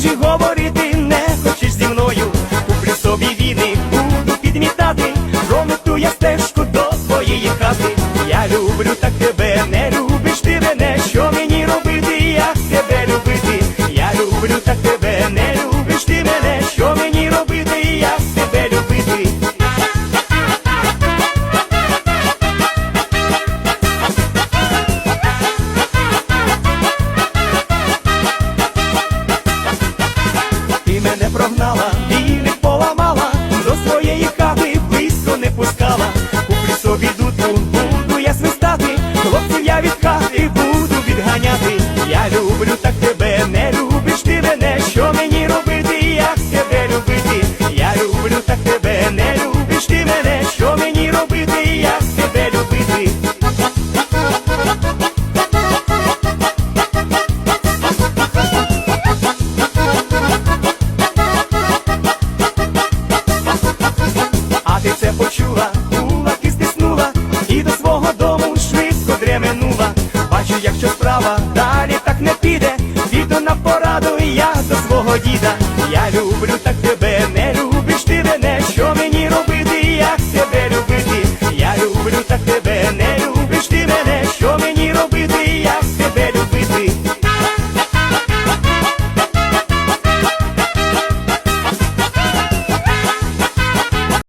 de robô І не поламала, до своєї хати близько не пускала. Куплю собі дудку, буду я свистати, хлопців я від хати буду відганяти. Я люблю так. bruta que bebe